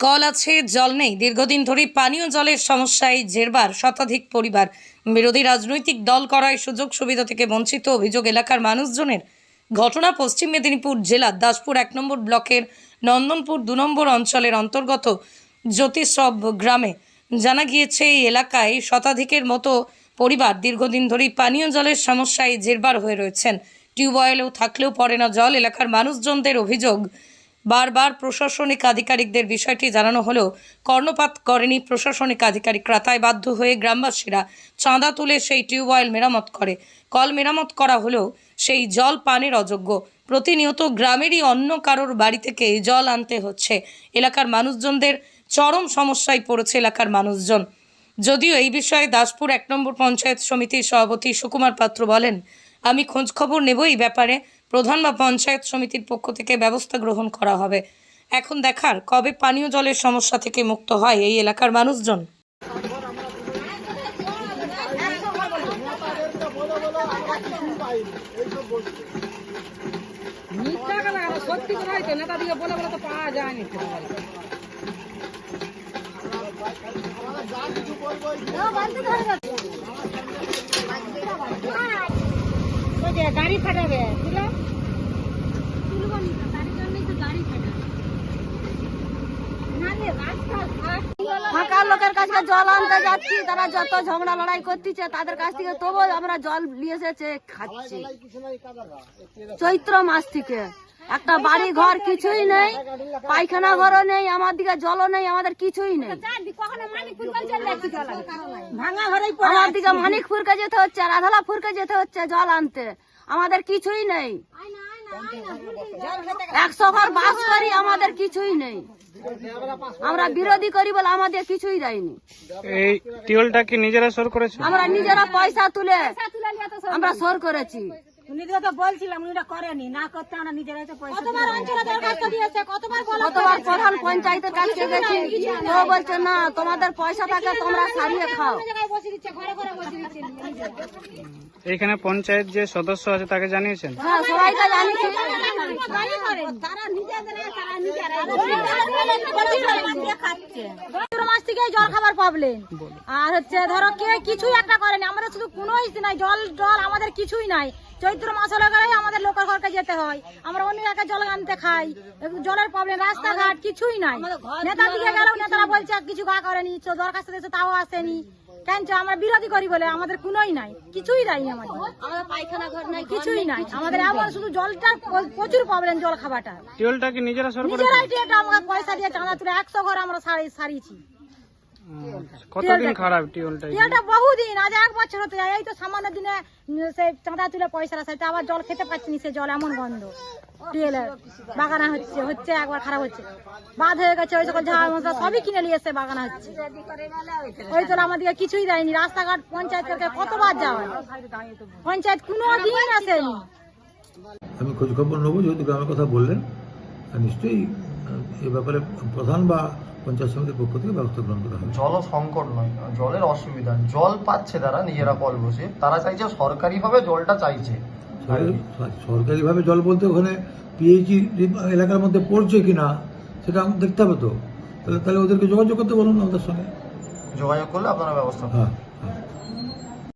Call আছে, জল নেই। দীর্ঘদিন ধরে পানীয় জলের সমস্যায় জেরবার শতাধিক পরিবার। বিরোধী রাজনৈতিক দল করায় সুযোগ সুবিধা থেকে বঞ্চিত অভিযোগ এলাকার মানুষজনের। ঘটনা পশ্চিম মেদিনীপুর জেলার দাসপুর এক নম্বর ব্লকের নন্দনপুর দু নম্বর অঞ্চলের অন্তর্গত জ্যোতিষব গ্রামে। জানা গিয়েছে, এই এলাকায় শতাধিকের মতো পরিবার দীর্ঘদিন ধরেই পানীয় জলের সমস্যায় জেরবার হয়ে রয়েছেন। টিউবওয়েলেও থাকলেও পড়ে না জল। এলাকার মানুষজনদের অভিযোগ বারবার প্রশাসনিক আধিকারিকদের বিষয়টি জানানো হলেও কর্ণপাত করেনি প্রশাসনিক আধিকারিকরা তাই বাধ্য হয়ে গ্রামবাসীরা চাঁদা তুলে সেই টিউবওয়েল মেরামত করে। কল মেরামত করা হলেও সেই জল পানের অযোগ্য। প্রতিনিয়ত গ্রামেরই অন্য কারোর বাড়ি থেকে জল আনতে হচ্ছে। এলাকার মানুষজনদের চরম সমস্যায় পড়েছে এলাকার মানুষজন। যদিও এই বিষয়ে দাসপুর এক নম্বর পঞ্চায়েত সমিতির সভাপতি সুকুমার পাত্র বলেন, আমি খোঁজ খবর নেব এই ব্যাপারে। প্রধান বা পঞ্চায়েত সমিতির পক্ষ থেকে ব্যবস্থা গ্রহণ করা হবে। এখন দেখার কবে পানীয় জলের সমস্যা থেকে মুক্ত হয় এই এলাকার মানুষজন। যায়নি ওই যে গাড়ি ফাটাবে বুঝলে ফাঁকা লোকের কাছে জল আনতে যাচ্ছি তারা যত ঝগড়া লড়াই করতেছে তাদের কাছ থেকে তবু আমরা জল নিয়ে এসেছে খাচ্ছি। চৈত্র মাস থেকে। একটা বাড়ি ঘর কিছুই নেই পায়খানা ঘরও নেই আমার দিকে জলও নেই আমাদের কিছুই নেই। আমার দিকে মানিকপুরকে যেতে হচ্ছে রাধালাপুরকে যেতে হচ্ছে জল আনতে আমাদের কিছুই নেই। একশো ঘর বাস করি আমাদের কিছুই নেই। আমরা বিরোধী করি বলে আমাদের কিছুই দেয়নি। এই টিউলটা কি নিজেরা সর করেছ? আমরা নিজেরা পয়সা তুলে আমরা সর করেছি। নিজেরা তো বলছিলাম উনিরা করেনি। না করতে আমরা নিজেরাই তো পয়সা কতবার অঞ্চলে দরখাস্ত দিয়েছে? কতবার কতবার প্রধান পঞ্চায়েতের কাছে গেছি তো বলছে না তোমাদের পয়সা থাকে তোমরা সারিয়ে খাও। এইখানে পঞ্চায়েত যে সদস্য আছে তাকে জানিয়েছেন? হ্যাঁ সবাইকে জানিছি তারা নিজেদের তারা নিজেরা মাস থেকে জল খাবার প্রবলেম আর হচ্ছে ধরো কে কিছুই একটা করেনি। আমাদের শুধু কোনো নাই জল জল আমাদের কিছুই নাই। চৈত্র মাস হলে গেলেই আমাদের লোকাল ঘরকে যেতে হয়। আমরা অন্য এলাকায় জল আনতে খাই। জলের প্রবলেম রাস্তাঘাট কিছুই নাই। নেতা দিকে গেলেও নেতারা বলছে কিছু গা করেনি তো দরখাস্ত দিয়েছে তাও আসেনি। কেন আমরা বিরোধী করি বলে আমাদের কোনোই নাই কিছুই দেয়নি আমাদের। আমাদের পায়খানা ঘর নাই কিছুই নাই। আমাদের এমন শুধু জলটার প্র- প্রচুর প্রবলেম জল খাবারটা টিউলটা কি নিজেরা নিজেরাই পয়সা দিয়ে চাঁদা তুলে একশো ঘর আমরা সারি সারিয়েছি। কতদিন খারাপ টিউলটা এটা বহুদিন আজ এক বছর হতে যায় এই তো সামান্য দিনে উম, সে চাঁদা তুলে পয়সা সেটা আবার জল খেতে পাচ্ছি না সে জল এমন গন্ধ। টিউলে বাগানা হচ্ছে হচ্ছে একবার খারাপ হচ্ছে। বাদ হয়ে গেছে ওই সকল ঝাড় মশলা সবই কিনে নিয়ে এসে বাগানা হচ্ছে। ওই তো আমাদেরকে কিছুই দেয়নি রাস্তাঘাট পঞ্চায়েত থেকে কতবার যাওয়া পঞ্চায়েত কোনো দিন আসেনি। আমি খোঁজ খবর নেব যেহেতু গ্রামের কথা বললেন আর নিশ্চয়ই এ ব্যাপারে প্রধান বা পঞ্চায়েত সমিতির পক্ষ থেকে ব্যবস্থা গ্রহণ করা হবে জল সংকট নয় জলের অসুবিধা জল পাচ্ছে তারা নিজেরা কল বসে। তারা চাইছে সরকারিভাবে জলটা চাইছে। সরকারি- সরকারিভাবে জল বলতে ওখানে পিএইচি এলাকার মধ্যে পড়ছে কিনা সেটা আমাকে দেখতে হবে তো। তাহলে তাহলে ওদেরকে যোগাযোগ করতে বলুন না ওদের সঙ্গে। যোগাযোগ করলে আপনারা ব্যবস্থা হ্যাঁ।